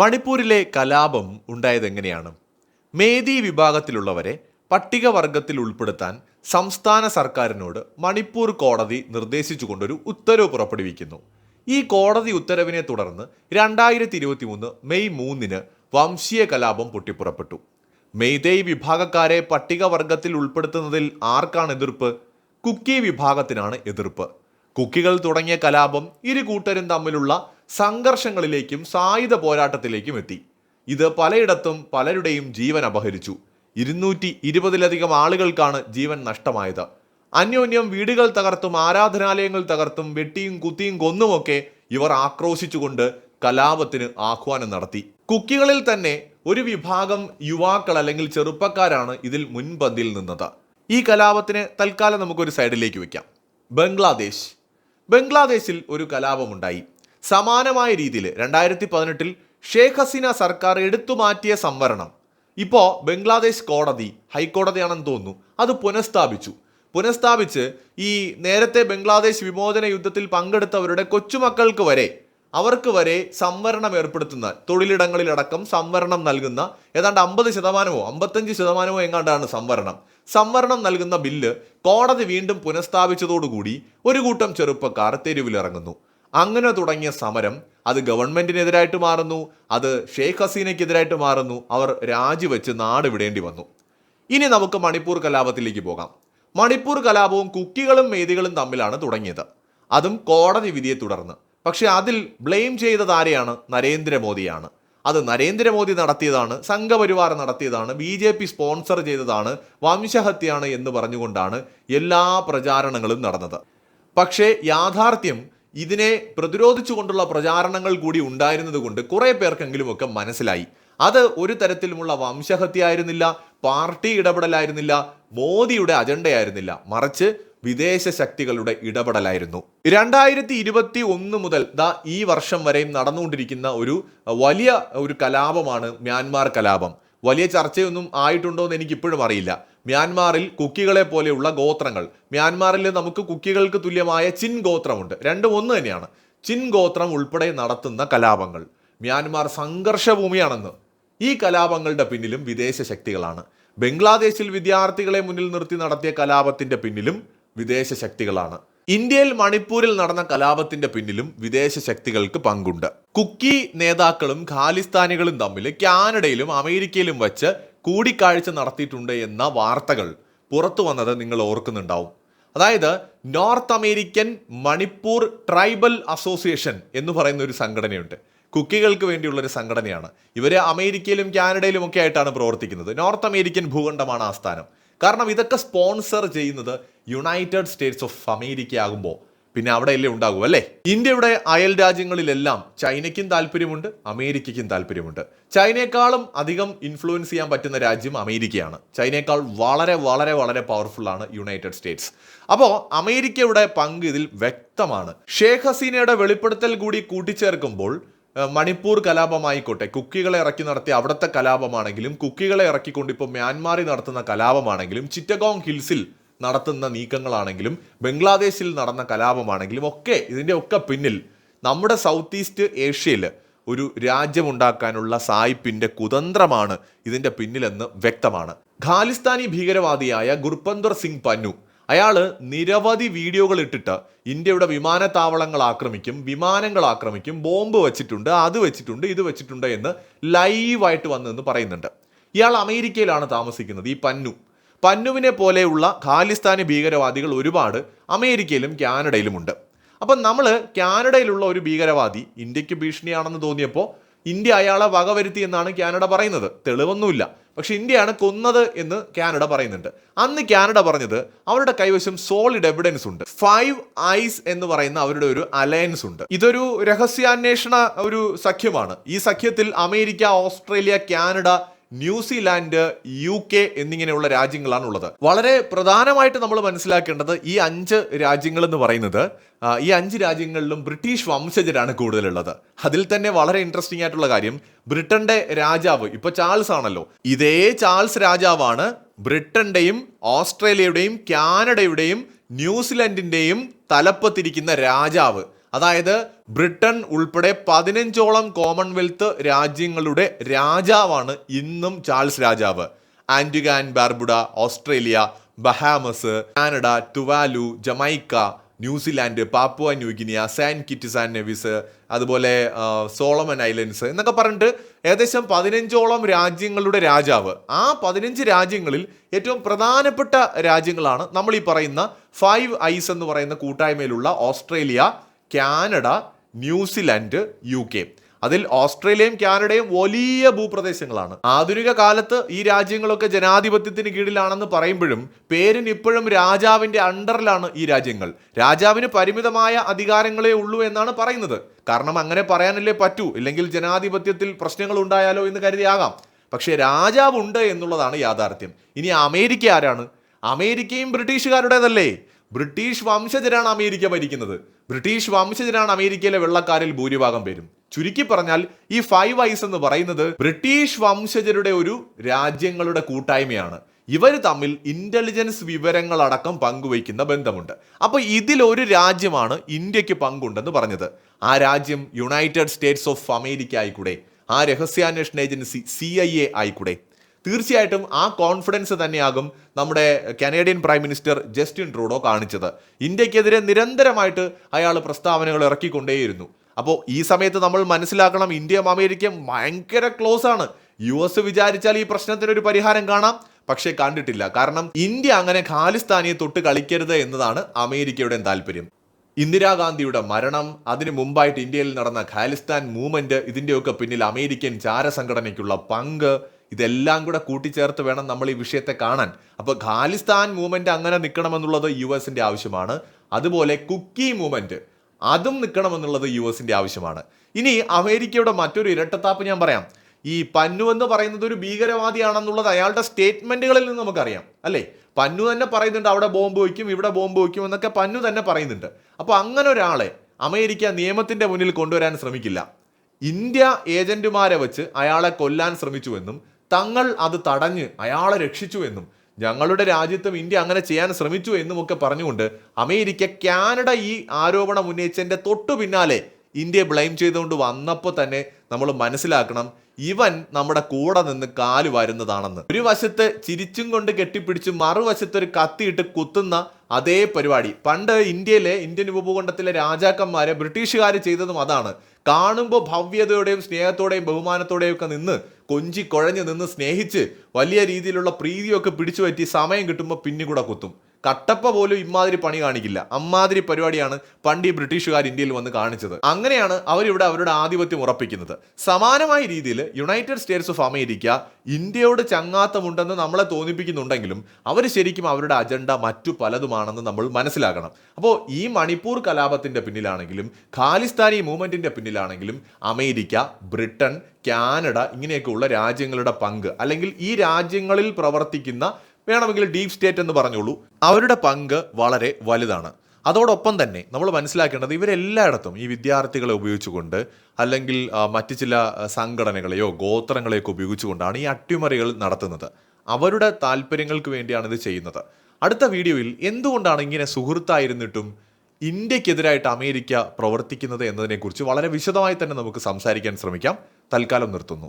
മണിപ്പൂരിലെ കലാപം ഉണ്ടായതെങ്ങനെയാണ്? മേദി വിഭാഗത്തിലുള്ളവരെ പട്ടികവർഗത്തിൽ ഉൾപ്പെടുത്താൻ സംസ്ഥാന സർക്കാരിനോട് മണിപ്പൂർ കോടതി നിർദ്ദേശിച്ചുകൊണ്ടൊരു ഉത്തരവ് പുറപ്പെടുവിക്കുന്നു. ഈ കോടതി ഉത്തരവിനെ തുടർന്ന് രണ്ടായിരത്തി ഇരുപത്തി മൂന്ന് മെയ് മൂന്നിന് വംശീയ കലാപം പൊട്ടിപ്പുറപ്പെട്ടു. മെയ്തേയ് വിഭാഗക്കാരെ പട്ടികവർഗത്തിൽ ഉൾപ്പെടുത്തുന്നതിൽ ആർക്കാണ് എതിർപ്പ്? കുക്കി വിഭാഗത്തിനാണ് എതിർപ്പ്. കുക്കികൾ തുടങ്ങിയ കലാപം ഇരു കൂട്ടരും തമ്മിലുള്ള സംഘർഷങ്ങളിലേക്കും സായുധ പോരാട്ടത്തിലേക്കും എത്തി. ഇത് പലയിടത്തും പലരുടെയും ജീവൻ അപഹരിച്ചു. ഇരുന്നൂറ്റി ഇരുപതിലധികം ആളുകൾക്കാണ് ജീവൻ നഷ്ടമായത്. അന്യോന്യം വീടുകൾ തകർത്തും ആരാധനാലയങ്ങൾ തകർത്തും വെട്ടിയും കുത്തിയും കൊന്നുമൊക്കെ ഇവർ ആക്രോശിച്ചുകൊണ്ട് കലാപത്തിന് ആഹ്വാനം നടത്തി. കുക്കികളിൽ തന്നെ ഒരു വിഭാഗം യുവാക്കൾ അല്ലെങ്കിൽ ചെറുപ്പക്കാരാണ് ഇതിൽ മുൻപന്തിയിൽ നിന്നത്. ഈ കലാപത്തിന് തൽക്കാലം നമുക്കൊരു സൈഡിലേക്ക് വയ്ക്കാം. ബംഗ്ലാദേശ്. ബംഗ്ലാദേശിൽ ഒരു കലാപമുണ്ടായി. സമാനമായ രീതിയിൽ രണ്ടായിരത്തി പതിനെട്ടിൽ ഷേഖ് ഹസീന സർക്കാർ എടുത്തു മാറ്റിയ സംവരണം. ഇപ്പോൾ ബംഗ്ലാദേശ് കോടതി ഹൈക്കോടതിയാണെന്ന് തോന്നുന്നു. അത് പുനഃസ്ഥാപിച്ചു. പുനഃസ്ഥാപിച്ച് ഈ നേരത്തെ ബംഗ്ലാദേശ് വിമോചന യുദ്ധത്തിൽ പങ്കെടുത്തവരുടെ കൊച്ചുമക്കൾക്ക് വരെ അവർക്ക് വരെ സംവരണം ഏർപ്പെടുത്തുന്ന തൊഴിലിടങ്ങളിലടക്കം സംവരണം നൽകുന്ന ഏതാണ്ട് അമ്പത് ശതമാനമോ അമ്പത്തഞ്ച് ശതമാനമോ എങ്ങാണ്ടാണ് സംവരണം. സംവരണം നൽകുന്ന ബില്ല് കോടതി വീണ്ടും പുനഃസ്ഥാപിച്ചതോടുകൂടി ഒരു കൂട്ടം ചെറുപ്പക്കാർ തെരുവിലിറങ്ങുന്നു. അങ്ങനെ തുടങ്ങിയ സമരം അത് ഗവൺമെന്റിനെതിരായിട്ട് മാറുന്നു അത് ഷെയ്ഖ് ഹസീനയ്ക്കെതിരായിട്ട് മാറുന്നു അവർ രാജിവെച്ച് നാട് വിടേണ്ടി വന്നു. ഇനി നമുക്ക് മണിപ്പൂർ കലാപത്തിലേക്ക് പോകാം. മണിപ്പൂർ കലാപവും കുക്കികളും മേദികളും തമ്മിലാണ് തുടങ്ങിയത്. അതും കോടതി വിധിയെ തുടർന്ന്. പക്ഷേ അതിൽ ബ്ലെയിം ചെയ്തത് ആരെയാണ്? നരേന്ദ്രമോദിയാണ്. അത് നരേന്ദ്രമോദി നടത്തിയതാണ് സംഘപരിവാർ നടത്തിയതാണ് ബി ജെ പി സ്പോൺസർ ചെയ്തതാണ് വംശഹത്യയാണ് എന്ന് പറഞ്ഞുകൊണ്ടാണ് എല്ലാ പ്രചാരണങ്ങളും നടന്നത്. പക്ഷേ യാഥാർത്ഥ്യം ഇതിനെ പ്രതിരോധിച്ചുകൊണ്ടുള്ള പ്രചാരണങ്ങൾ കൂടി ഉണ്ടായിരുന്നതുകൊണ്ട് കുറേ കുറെ പേർക്കെങ്കിലും ഒക്കെ മനസ്സിലായി. അത് ഒരു തരത്തിലുമുള്ള വംശഹത്യ ആയിരുന്നില്ല പാർട്ടി ഇടപെടലായിരുന്നില്ല മോദിയുടെ അജണ്ടയായിരുന്നില്ല. മറിച്ച് വിദേശ ശക്തികളുടെ ഇടപെടലായിരുന്നു. രണ്ടായിരത്തി ഇരുപത്തി ഒന്ന് മുതൽ ദാ ഈ വർഷം വരെയും നടന്നുകൊണ്ടിരിക്കുന്ന ഒരു വലിയ ഒരു കലാപമാണ് മ്യാൻമാർ കലാപം. വലിയ ചർച്ചയൊന്നും ആയിട്ടുണ്ടോ എന്ന് എനിക്ക് ഇപ്പോഴും അറിയില്ല. മ്യാൻമാറിൽ കുക്കികളെ പോലെയുള്ള ഗോത്രങ്ങൾ. മ്യാൻമാറിൽ നമുക്ക് കുക്കികൾക്ക് തുല്യമായ ചിൻ ഗോത്രമുണ്ട്. രണ്ടും ഒന്ന് തന്നെയാണ്. ചിൻ ഗോത്രം ഉൾപ്പെടെ നടത്തുന്ന കലാപങ്ങൾ. മ്യാൻമാർ സംഘർഷഭൂമിയാണെന്ന്. ഈ കലാപങ്ങളുടെ പിന്നിലും വിദേശ ശക്തികളാണ്. ബംഗ്ലാദേശിൽ വിദ്യാർത്ഥികളെ മുന്നിൽ നിർത്തി നടത്തിയ കലാപത്തിന്റെ പിന്നിലും വിദേശ ശക്തികളാണ്. ഇന്ത്യയിൽ മണിപ്പൂരിൽ നടന്ന കലാപത്തിന്റെ പിന്നിലും വിദേശ ശക്തികൾക്ക് പങ്കുണ്ട്. കുക്കി നേതാക്കളും ഖാലിസ്ഥാനികളും തമ്മിൽ കാനഡയിലും അമേരിക്കയിലും വച്ച് കൂടിക്കാഴ്ച നടത്തിയിട്ടുണ്ട് എന്ന വാർത്തകൾ പുറത്തു വന്നത് നിങ്ങൾ ഓർക്കുന്നുണ്ടാവും. അതായത് north American Manipur tribal association എന്ന് പറയുന്ന ഒരു സംഘടനയുണ്ട്. കുക്കികൾക്ക് വേണ്ടിയുള്ളൊരു സംഘടനയാണ്. ഇവർ അമേരിക്കയിലും കാനഡയിലും ഒക്കെ ആയിട്ടാണ് പ്രവർത്തിക്കുന്നത്. നോർത്ത് അമേരിക്കൻ ഭൂഖണ്ഡമാണ് ആസ്ഥാനം കാരണം ഇതൊക്കെ സ്പോൺസർ ചെയ്യുന്നത് യുണൈറ്റഡ് സ്റ്റേറ്റ്സ് ഓഫ് അമേരിക്ക ആകുമ്പോൾ പിന്നെ അവിടെയല്ലേ ഉണ്ടാകൂ അല്ലേ? ഇന്ത്യയുടെ അയൽ രാജ്യങ്ങളിലെല്ലാം ചൈനയ്ക്കും താല്പര്യമുണ്ട് അമേരിക്കയ്ക്കും താല്പര്യമുണ്ട്. ചൈനയെക്കാളും അധികം ഇൻഫ്ലുവൻസ് ചെയ്യാൻ പറ്റുന്ന രാജ്യം അമേരിക്കയാണ്. ചൈനയേക്കാൾ വളരെ വളരെ വളരെ പവർഫുൾ ആണ് യുണൈറ്റഡ് സ്റ്റേറ്റ്സ് അപ്പോൾ അമേരിക്കയുടെ പങ്ക് ഇതിൽ വ്യക്തമാണ്. ഷേഖ് ഹസീനയുടെ വെളിപ്പെടുത്തൽ കൂടി കൂട്ടിച്ചേർക്കുമ്പോൾ മണിപ്പൂർ കലാപമായിക്കോട്ടെ കുക്കികളെ ഇറക്കി നടത്തിയ അവിടുത്തെ കലാപമാണെങ്കിലും കുക്കികളെ ഇറക്കിക്കൊണ്ട് ഇപ്പോൾ മ്യാൻമാറിൽ നടത്തുന്ന കലാപമാണെങ്കിലും ചിറ്റഗോങ് ഹിൽസിൽ നടത്തുന്ന നീക്കങ്ങളാണെങ്കിലും ബംഗ്ലാദേശിൽ നടന്ന കലാപമാണെങ്കിലും ഒക്കെ ഇതിന്റെ ഒക്കെ പിന്നിൽ നമ്മുടെ സൗത്ത് ഈസ്റ്റ് ഏഷ്യയിൽ ഒരു രാജ്യമുണ്ടാക്കാനുള്ള സായിപ്പിന്റെ കുതന്ത്രമാണ് ഇതിന്റെ പിന്നിലെന്ന് വ്യക്തമാണ്. ഖാലിസ്ഥാനി ഭീകരവാദിയായ ഗുർപന്ദർ സിംഗ് പന്നു അയാൾ നിരവധി വീഡിയോകൾ ഇട്ടിട്ട് ഇന്ത്യയുടെ വിമാനത്താവളങ്ങൾ ആക്രമിക്കും വിമാനങ്ങൾ ആക്രമിക്കും ബോംബ് വെച്ചിട്ടുണ്ട് അത് വെച്ചിട്ടുണ്ട് ഇത് വെച്ചിട്ടുണ്ട് എന്ന് ലൈവായിട്ട് വന്നെന്ന് പറയുന്നുണ്ട്. ഇയാൾ അമേരിക്കയിലാണ് താമസിക്കുന്നത് ഈ പന്നു. പന്നുവിനെ പോലെയുള്ള ഖാലിസ്ഥാനി ഭീകരവാദികൾ ഒരുപാട് അമേരിക്കയിലും കാനഡയിലുമുണ്ട്. അപ്പം നമ്മൾ കാനഡയിലുള്ള ഒരു ഭീകരവാദി ഇന്ത്യയ്ക്ക് ഭീഷണിയാണെന്ന് തോന്നിയപ്പോൾ ഇന്ത്യ അയാളെ വകവരുത്തി എന്നാണ് കാനഡ പറയുന്നത്. തെളിവൊന്നുമില്ല. പക്ഷെ ഇന്ത്യയാണ് കൊന്നത് എന്ന് കാനഡ പറയുന്നുണ്ട്. അന്ന് കാനഡ പറഞ്ഞത് അവരുടെ കൈവശം സോളിഡ് എവിഡൻസ് ഉണ്ട്. ഫൈവ് ഐസ് എന്ന് പറയുന്ന അവരുടെ ഒരു അലയൻസ് ഉണ്ട്. ഇതൊരു രഹസ്യാന്വേഷണ ഒരു സഖ്യമാണ്. ഈ സഖ്യത്തിൽ America Australia Canada New Zealand U K എന്നിങ്ങനെയുള്ള രാജ്യങ്ങളാണ് ഉള്ളത് വളരെ പ്രധാനമായിട്ട് നമ്മൾ മനസ്സിലാക്കേണ്ടത് ഈ അഞ്ച് രാജ്യങ്ങൾ എന്ന് പറയുന്നത് ഈ അഞ്ച് രാജ്യങ്ങളിലും ബ്രിട്ടീഷ് വംശജരാണ് കൂടുതലുള്ളത്. അതിൽ തന്നെ വളരെ ഇൻട്രസ്റ്റിംഗ് ആയിട്ടുള്ള കാര്യം ബ്രിട്ടന്റെ രാജാവ് ഇപ്പൊ ചാൾസ് ആണല്ലോ. ഇതേ ചാൾസ് രാജാവാണ് ബ്രിട്ടന്റെയും ഓസ്ട്രേലിയയുടെയും കാനഡയുടെയും ന്യൂസിലൻഡിന്റെയും തലപ്പത്തിരിക്കുന്ന രാജാവ്. അതായത് ബ്രിട്ടൻ ഉൾപ്പെടെ പതിനഞ്ചോളം കോമൺവെൽത്ത് രാജ്യങ്ങളുടെ രാജാവാണ് ഇന്നും ചാൾസ് രാജാവ്. Antigua Barbuda Australia Bahamas Canada Tuvalu Jamaica New Zealand Papua New Guinea Saint Kitts and Nevis അതുപോലെ സോളമൻ ഐലൻഡ്സ് എന്നൊക്കെ പറഞ്ഞിട്ട് ഏകദേശം പതിനഞ്ചോളം രാജ്യങ്ങളുടെ രാജാവ്. ആ പതിനഞ്ച് രാജ്യങ്ങളിൽ ഏറ്റവും പ്രധാനപ്പെട്ട രാജ്യങ്ങളാണ് നമ്മൾ ഈ പറയുന്ന ഫൈവ് ഐസ് എന്ന് പറയുന്ന കൂട്ടായ്മയിലുള്ള Australia Canada New Zealand U K. അതിൽ ഓസ്ട്രേലിയയും കാനഡയും വലിയ ഭൂപ്രദേശങ്ങളാണ്. ആധുനിക കാലത്ത് ഈ രാജ്യങ്ങളൊക്കെ ജനാധിപത്യത്തിന് കീഴിലാണെന്ന് പറയുമ്പോഴും പേരിന് ഇപ്പോഴും രാജാവിന്റെ അണ്ടറിലാണ് ഈ രാജ്യങ്ങൾ. രാജാവിന് പരിമിതമായ അധികാരങ്ങളേ ഉള്ളൂ എന്നാണ് പറയുന്നത്. കാരണം അങ്ങനെ പറയാനല്ലേ പറ്റൂ. ഇല്ലെങ്കിൽ ജനാധിപത്യത്തിൽ പ്രശ്നങ്ങൾ ഉണ്ടായാലോ എന്ന് കരുതിയാകാം. പക്ഷേ രാജാവുണ്ട് എന്നുള്ളതാണ് യാഥാർത്ഥ്യം. ഇനി അമേരിക്ക ആരാണ്? അമേരിക്കയും ബ്രിട്ടീഷുകാരുടേതല്ലേ? ബ്രിട്ടീഷ് വംശജരാണ് അമേരിക്ക ഭരിക്കുന്നത്. ബ്രിട്ടീഷ് വംശജരാണ് അമേരിക്കയിലെ വെള്ളക്കാരിൽ ഭൂരിഭാഗം പേരും. ചുരുക്കി പറഞ്ഞാൽ ഈ ഫൈവ് ഐസ് എന്ന് പറയുന്നത് ബ്രിട്ടീഷ് വംശജരുടെ ഒരു രാജ്യങ്ങളുടെ കൂട്ടായ്മയാണ്. ഇവർ തമ്മിൽ ഇന്റലിജൻസ് വിവരങ്ങളടക്കം പങ്കുവയ്ക്കുന്ന ബന്ധമുണ്ട്. അപ്പോൾ ഇതിലൊരു രാജ്യമാണ് ഇന്ത്യയ്ക്ക് പങ്കുണ്ടെന്ന് പറഞ്ഞത്. ആ രാജ്യം യുണൈറ്റഡ് സ്റ്റേറ്റ്സ് ഓഫ് അമേരിക്ക ആയിക്കൂടെ? ആ രഹസ്യാന്വേഷണ ഏജൻസി സി ഐ എ ആയിക്കൂടെ? തീർച്ചയായിട്ടും ആ കോൺഫിഡൻസ് തന്നെയാകും നമ്മുടെ Canadian prime minister Justin Trudeau കാണിച്ചത്. ഇന്ത്യക്കെതിരെ നിരന്തരമായിട്ട് അയാൾ പ്രസ്താവനകൾ ഇറക്കിക്കൊണ്ടേയിരുന്നു. അപ്പോൾ ഈ സമയത്ത് നമ്മൾ മനസ്സിലാക്കണം ഇന്ത്യയും അമേരിക്കയും ഭയങ്കര ക്ലോസ് ആണ്. യു എസ് വിചാരിച്ചാൽ ഈ പ്രശ്നത്തിന് ഒരു പരിഹാരം കാണാം. പക്ഷേ കണ്ടിട്ടില്ല. കാരണം ഇന്ത്യ അങ്ങനെ ഖാലിസ്ഥാനിയെ തൊട്ട് കളിക്കരുത് എന്നതാണ് അമേരിക്കയുടെ താല്പര്യം. ഇന്ദിരാഗാന്ധിയുടെ മരണം അതിനു മുമ്പായിട്ട് ഇന്ത്യയിൽ നടന്ന ഖാലിസ്ഥാൻ മൂവ്മെന്റ് ഇതിന്റെയൊക്കെ പിന്നിൽ അമേരിക്കൻ ചാരസംഘടനയ്ക്കുള്ള പങ്ക് ഇതെല്ലാം കൂടെ കൂട്ടിച്ചേർത്ത് വേണം നമ്മൾ ഈ വിഷയത്തെ കാണാൻ. അപ്പോൾ ഖാലിസ്ഥാൻ മൂവ്മെന്റ് അങ്ങനെ നിൽക്കണമെന്നുള്ളത് യു എസിന്റെ ആവശ്യമാണ്. അതുപോലെ കുക്കി മൂവ്മെന്റ് അതും നിൽക്കണമെന്നുള്ളത് യു എസിന്റെ ആവശ്യമാണ്. ഇനി അമേരിക്കയുടെ മറ്റൊരു ഇരട്ടത്താപ്പ് ഞാൻ പറയാം. ഈ പന്നു എന്ന് പറയുന്നത് ഒരു ഭീകരവാദിയാണെന്നുള്ളത് അയാളുടെ സ്റ്റേറ്റ്മെന്റുകളിൽ നിന്ന് നമുക്കറിയാം അല്ലേ? പന്നു തന്നെ പറയുന്നുണ്ട് അവിടെ ബോംബ് വയ്ക്കും ഇവിടെ ബോംബ് വയ്ക്കും എന്നൊക്കെ പന്നു തന്നെ പറയുന്നുണ്ട്. അപ്പോൾ അങ്ങനെ ഒരാളെ അമേരിക്ക നിയമത്തിന്റെ മുന്നിൽ കൊണ്ടുവരാൻ ശ്രമിക്കില്ല. ഇന്ത്യ ഏജന്റുമാരെ വെച്ച് അയാളെ കൊല്ലാൻ ശ്രമിച്ചുവെന്നും തങ്ങൾ അത് തടഞ്ഞ് അയാളെ രക്ഷിച്ചു എന്നും ഞങ്ങളുടെ രാജ്യത്തും ഇന്ത്യ അങ്ങനെ ചെയ്യാൻ ശ്രമിച്ചു എന്നുമൊക്കെ പറഞ്ഞുകൊണ്ട് അമേരിക്ക കാനഡ ഈ ആരോപണം ഉന്നയിച്ചതിന്റെ തൊട്ടു പിന്നാലെ ഇന്ത്യയെ ബ്ലെയിം ചെയ്തുകൊണ്ട് വന്നപ്പോൾ തന്നെ നമ്മൾ മനസ്സിലാക്കണം ഇവൻ നമ്മുടെ കൂടെ നിന്ന് കാൽ വരുന്നതാണെന്ന്. ഒരു വശത്ത് ചിരിച്ചും കൊണ്ട് കെട്ടിപ്പിടിച്ച് മറുവശത്ത് ഒരു കത്തിയിട്ട് കുത്തുന്ന അതേ പരിപാടി. പണ്ട് ഇന്ത്യയിലെ ഇന്ത്യൻ ഉപഭൂഖണ്ഡത്തിലെ രാജാക്കന്മാരെ ബ്രിട്ടീഷുകാർ ചെയ്തതും അതാണ്. കാണുമ്പോൾ ഭവ്യതയോടെയും സ്നേഹത്തോടെയും ബഹുമാനത്തോടെയും ഒക്കെ നിന്ന് കൊഞ്ചി കുഴഞ്ഞ് നിന്ന് സ്നേഹിച്ച് വലിയ രീതിയിലുള്ള പ്രീതിയൊക്കെ പിടിച്ചു സമയം കിട്ടുമ്പോൾ പിന്നുകൂടെ കുത്തും. കട്ടപ്പ പോലും ഇമാതിരി പണി കാണിക്കില്ല. അമ്മാതിരി പരിപാടിയാണ് പണ്ട് ഈ ബ്രിട്ടീഷുകാർ ഇന്ത്യയിൽ വന്ന് കാണിച്ചത്. അങ്ങനെയാണ് അവരിവിടെ അവരുടെ ആധിപത്യം ഉറപ്പിക്കുന്നത്. സമാനമായ രീതിയിൽ യുണൈറ്റഡ് സ്റ്റേറ്റ്സ് ഓഫ് അമേരിക്ക ഇന്ത്യയോട് ചങ്ങാത്തമുണ്ടെന്ന് നമ്മളെ തോന്നിപ്പിക്കുന്നുണ്ടെങ്കിലും അവർ ശരിക്കും അവരുടെ അജണ്ട മറ്റു പലതുമാണെന്ന് നമ്മൾ മനസ്സിലാക്കണം. അപ്പോൾ ഈ മണിപ്പൂർ കലാപത്തിന്റെ പിന്നിലാണെങ്കിലും ഖാലിസ്ഥാനി മൂവ്മെന്റിന്റെ പിന്നിലാണെങ്കിലും അമേരിക്ക ബ്രിട്ടൻ കാനഡ ഇങ്ങനെയൊക്കെയുള്ള രാജ്യങ്ങളുടെ പങ്ക് അല്ലെങ്കിൽ ഈ രാജ്യങ്ങളിൽ പ്രവർത്തിക്കുന്ന വേണമെങ്കിൽ ഡീപ് സ്റ്റേറ്റ് എന്ന് പറഞ്ഞോളൂ അവരുടെ പങ്ക് വളരെ വലുതാണ്. അതോടൊപ്പം തന്നെ നമ്മൾ മനസ്സിലാക്കേണ്ടത് ഇവരെല്ലായിടത്തും ഈ വിദ്യാർത്ഥികളെ ഉപയോഗിച്ചുകൊണ്ട് അല്ലെങ്കിൽ മറ്റ് ചില സംഘടനകളെയോ ഗോത്രങ്ങളെയൊക്കെ ഉപയോഗിച്ചുകൊണ്ടാണ് ഈ അട്ടിമറികൾ നടത്തുന്നത്. അവരുടെ താല്പര്യങ്ങൾക്ക് വേണ്ടിയാണ് ഇത് ചെയ്യുന്നത്. അടുത്ത വീഡിയോയിൽ എന്തുകൊണ്ടാണ് ഇങ്ങനെ സുഹൃത്തായിരുന്നിട്ടും ഇന്ത്യക്കെതിരായിട്ട് അമേരിക്ക പ്രവർത്തിക്കുന്നത് എന്നതിനെക്കുറിച്ച് വളരെ വിശദമായി തന്നെ നമുക്ക് സംസാരിക്കാൻ ശ്രമിക്കാം. തൽക്കാലം നിർത്തുന്നു.